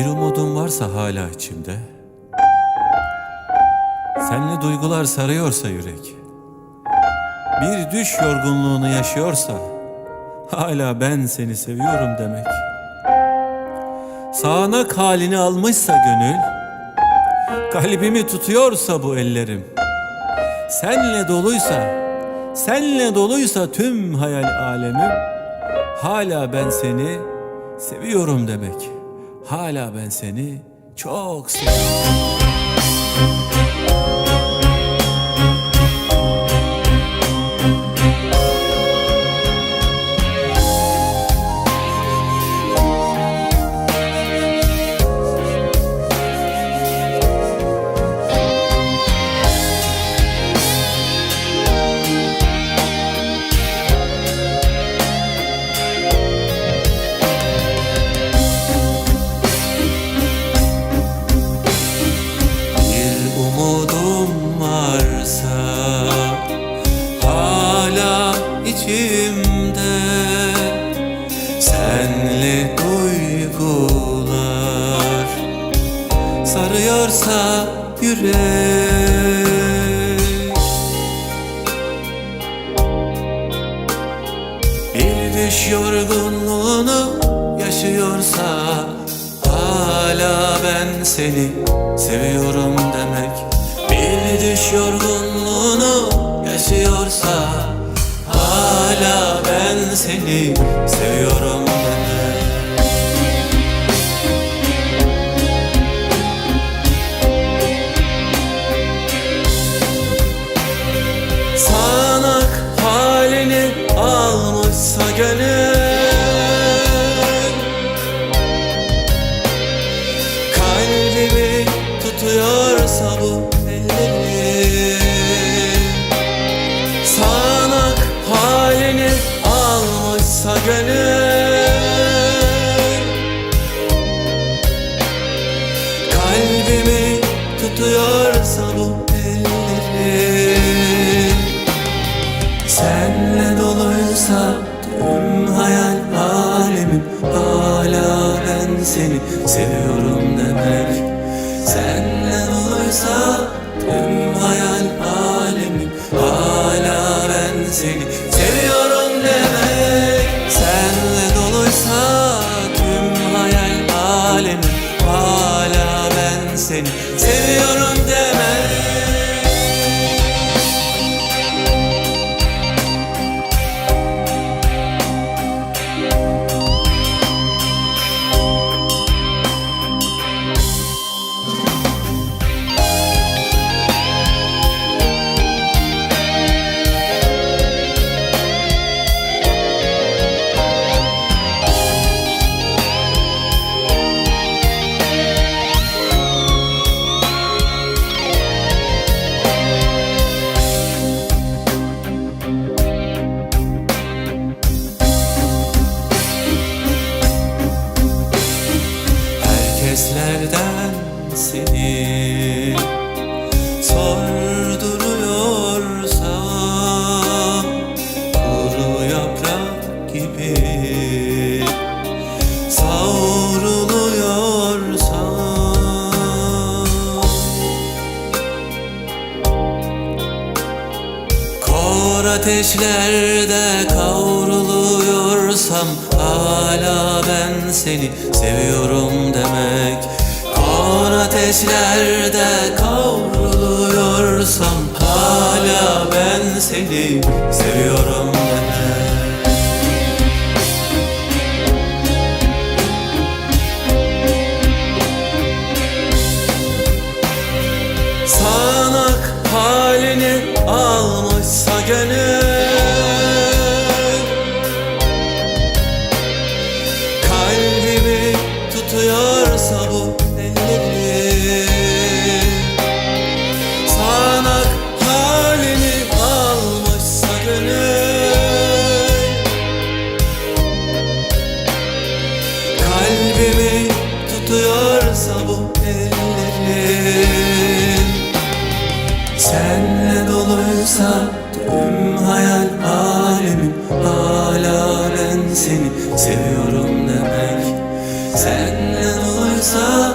Bir umudum varsa hala içimde. Senle duygular sarıyorsa yürek. Bir düş yorgunluğunu yaşıyorsa Hala ben seni seviyorum demek. Sağanak halini almışsa gönül Kalbimi tutuyorsa bu ellerim. Senle doluysa Senle doluysa tüm hayal alemim Hala ben seni seviyorum demek Hala ben seni çok seviyorum içimde. Senle duygular sarıyorsa yürek Bir düş yorgunluğunu yaşıyorsa Hala ben seni seviyorum demek. Bir düş yorgunluğunu yaşıyorsa Hala ben seni seviyorum Senle doluysa tüm hayal alemim Hala ben seni seviyorum demek. Senle doluysa tüm hayal alemim Hala ben seni seviyorum demek. Senle doluysa tüm hayal alemim Hala ben seni seviyorum demek Herkeslerden seni? Sorduruyorsam Kuru yaprak gibi. Savruluyorsam Kor ateşlerde kavruluyorsam Hala ben seni seviyorum demek Kor ateşlerde kavruluyorsam Hala ben seni seviyorum doluysa tüm hayal alemim Hala ben seni seviyorum demek. Doluysa doluysa